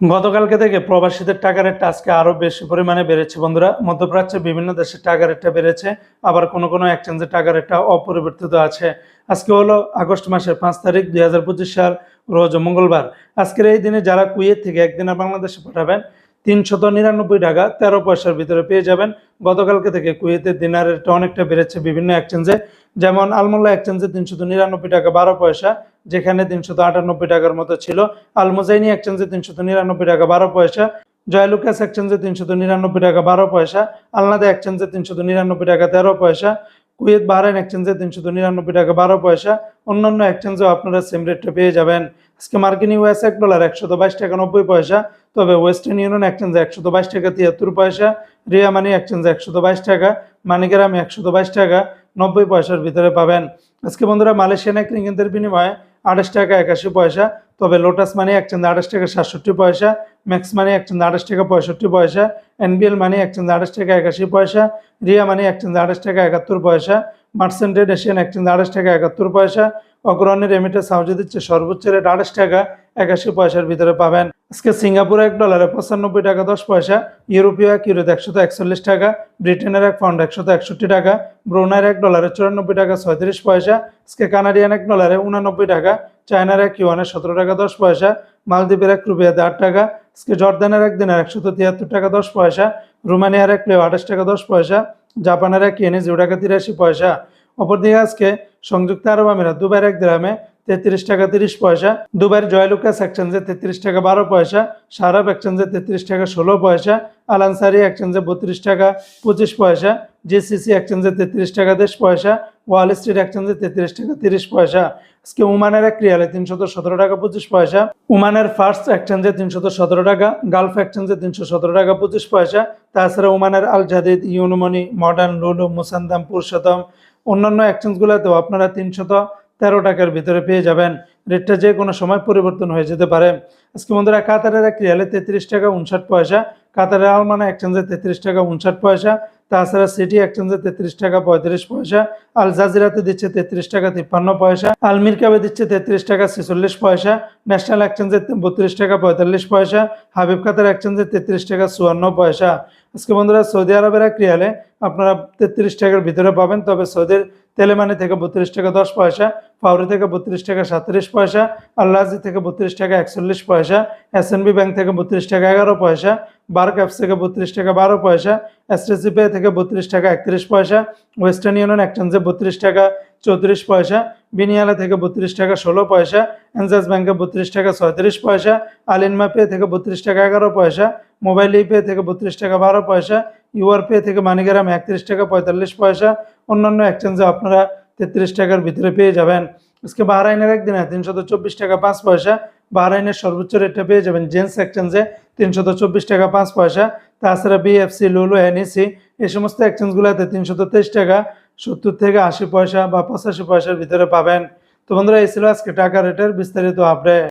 গতকালকে থেকে প্রবাসীদের টাকা রেটটা আজকে আরও বেশি পরিমাণে বেড়েছে, বন্ধুরা। মধ্যপ্রাচ্যের বিভিন্ন দেশের টাকা রেটটা বেড়েছে, আবার কোনো কোনো এক্সচেঞ্জের টাকা রেটটা অপরিবর্তিত আছে। আজকে হলো আগস্ট মাসের পাঁচ তারিখ, দুই হাজার পঁচিশ সাল, রোজ মঙ্গলবার। আজকের এই দিনে যারা কুয়েত থেকে একদিনে বাংলাদেশে পাঠাবেন, তিনশত নিরানব্বই টাকা তেরো পয়সার ভিতরে পেয়ে যাবেন। গতকালকে থেকে কুয়েতের দিনার রেটটা অনেকটা বেড়েছে বিভিন্ন এক্সচেঞ্জে যেমন আলমোল্লা এক্সচেঞ্জে তিনশত নিরানব্বই টাকা, বারো পয়সা। যেখানে তিনশত আটানব্বই টাকার মতো ছিল। আলমোজাইনি এক্সচেঞ্জে তিনশত নিরানব্বই টাকা বারো পয়সা। জয়লুকাস এক্সচেঞ্জে তিনশত নিরানব্বই টাকা বারো পয়সা। আলনাদা এক্সচেঞ্জে তিনশত নিরানব্বই টাকা তেরো পয়সা। কুয়েত বাহরাইন এক্সচেঞ্জে তিনশত নিরানব্বই টাকা বারো পয়সা। অন্যান্য এক্সচেঞ্জেও আপনারা সেম রেটটা পেয়ে যাবেন। আজকে মার্কিন ইউএস এক ডলার একশত বাইশ টাকা নব্বই পয়সা। তবে ওয়েস্টার্ন ইউনিয়ন এক্সচেঞ্জে একশত বাইশ টাকা তিয়াত্তর পয়সা। রিয়া মানি এক্সচেঞ্জে একশত বাইশ টাকা। মানিগ্রামে একশত বাইশ টাকা। নব্বই পয়সার ভিতরে পাবেন। আজকে বন্ধুরা মালয়েশিয়ান এক রিঙ্গিতের বিনিময়ে আঠাশ টাকা একাশি পয়সা, তবে লোটাস মানি এক্সচেঞ্জ আঠাশ টাকা সাতষট্টি পয়সা ম্যাক্স মানি এক্সচেঞ্জ আঠাশ টাকা পঁয়ষট্টি পয়সা এনবিএল মানি এক্সচেঞ্জ আঠাশ টাকা একাশি পয়সা রিয়া মানি এক্সচেঞ্জ আঠাশ টাকা একাত্তর পয়সা মার্সেন্টেড এশিয়ান এক এক্সচেঞ্জ আঠাশ টাকা একাত্তর পয়সা অগ্রণের রেমিটেন্স হাউজে দিচ্ছে সর্বোচ্চ রেট আঠাশ টাকা একাশি পয়সার ভিতরে পাবেন। আজকে সিঙ্গাপুর এক ডলারে পঁচানব্বই টাকা, দশ পয়সা, ইউরোপীয় এক ইউরোতে একশত একচল্লিশ টাকা, ব্রিটেনের এক পাউন্ড, একশত একষট্টি টাকা, ব্রুনাইয়ের এক ডলারে চুরানব্বই টাকা, ছয়ত্রিশ পয়সা, আজকে কানাডিয়ান এক ডলারে উনানব্বই টাকা, চায়নার এক ইউয়ানে সতেরো টাকা, দশ পয়সা, মালদ্বীপের এক রুপিয়াতে আট টাকা, আজকে জর্দানের এক দিনের একশত তিয়াত্তর টাকা, দশ পয়সা, রোমানিয়ার এক প্লেও আঠাশ টাকা, দশ পয়সা, জাপানের এক ইয়েনে জিরো টাকা, তিরাশি পয়সা। অপরদিকে আজকে সংযুক্ত আরব আমিরাত, দুবাইয়ের এক গ্রামে তেত্রিশ টাকা তিরিশ পয়সা। দুবাইয়ের জয়লুকাস এক্সচেঞ্জে তেত্রিশ টাকা বারো পয়সা। সারাব এক্সচেঞ্জে তেত্রিশ টাকা ষোলো পয়সা। আলানসারি এক্সচেঞ্জে বত্রিশ টাকা পঁচিশ পয়সা। জিসিসি এক্সচেঞ্জে তেত্রিশ টাকা দেশ পয়সা। ওয়াল স্ট্রিট এক্সচেঞ্জে তেত্রিশ টাকা তিরিশ পয়সা। আজকে উমানের এক রিয়ালে তিনশত সতেরো টাকা পঁচিশ পয়সা। উমানের ফার্স্ট এক্সচেঞ্জে তিনশত সতেরো টাকা গালফ এক্সচেঞ্জে তিনশো সতেরো টাকা পঁচিশ পয়সা। তাছাড়া উমানের আল জাদিদ ইউনুমনি মডার্ন লুলু মুসান্দাম পুরুষোত্তম অন্যান্য এক্সচেঞ্জগুলোতেও আপনারা তিনশত তেরো টাকার ভিতরে পেয়ে যাবেন। রেটটা যে কোনো সময় পরিবর্তন হয়ে যেতে পারে। আজকে বন্ধুরা, কাতারের এক রিয়ালে তেত্রিশ টাকা উনষাট পয়সা, কাতারের আলমানা এক্সচেঞ্জে তেত্রিশ টাকা উনষাট পয়সা, তাছাড়া সিটি এক্সচেঞ্জে তেত্রিশ টাকা পঁয়ত্রিশ পয়সা, আল জাজিরাতে দিচ্ছে তেত্রিশ টাকা তিপ্পান্ন পয়সা আলমির কাবে দিচ্ছে তেত্রিশ টাকা ছেচল্লিশ পয়সা, ন্যাশনাল এক্সচেঞ্জে বত্রিশ টাকা পঁয়তাল্লিশ পয়সা, হাবিব কাতার এক্সচেঞ্জে তেত্রিশ টাকা চুয়ান্ন পয়সা। আজকে বন্ধুরা সৌদি আরবের এক রিয়ালে আপনারা তেত্রিশ টাকার ভিতরে পাবেন তবে সৌদির তেলেমানি থেকে বত্রিশ টাকা দশ পয়সা পাউরি থেকে বত্রিশ টাকা সাতত্রিশ পয়সা আল্লাজি থেকে বত্রিশ টাকা একচল্লিশ পয়সা এসএনবি ব্যাংক থেকে বত্রিশ টাকা এগারো পয়সা বার ক্যাপস থেকে বত্রিশ টাকা বারো পয়সা এসটিসি পে থেকে বত্রিশ টাকা একত্রিশ পয়সা ওয়েস্টার্ন ইউনিয়ন এক্সচেঞ্জে বত্রিশ টাকা চৌত্রিশ পয়সা বিনিয়ালা থেকে বত্রিশ টাকা ষোলো পয়সা এনজাস ব্যাংকে বত্রিশ টাকা ছয়ত্রিশ পয়সা আলিনমা পে থেকে বত্রিশ টাকা এগারো পয়সা মোবাইল পে থেকে বত্রিশ টাকা বারো পয়সা, ইউআর পে থেকে মানিগ্রাম একত্রিশ টাকা পঁয়তাল্লিশ পয়সা, অন্যান্য এক্সচেঞ্জে আপনারা তেত্রিশ টাকার ভিতরে পেয়ে যাবেন। আজকে বাহরাইনের একদিনে তিনশত চব্বিশ টাকা পাঁচ পয়সা। বাহরাইনের সর্বোচ্চ রেটটা পেয়ে যাবেন জেন্স এক্সচেঞ্জে তিনশত চব্বিশ টাকা পাঁচ পয়সা। তাছাড়া বিএফসি লুলু এনইসি এই সমস্ত এক্সচেঞ্জগুলোতে তিনশত তেইশ টাকা, সত্তর থেকে আশি পয়সা বা পঁচাশি পয়সার ভিতরে পাবেন। তো বন্ধুরা, এই ছিল আজকে টাকা রেটের বিস্তারিত আপডেট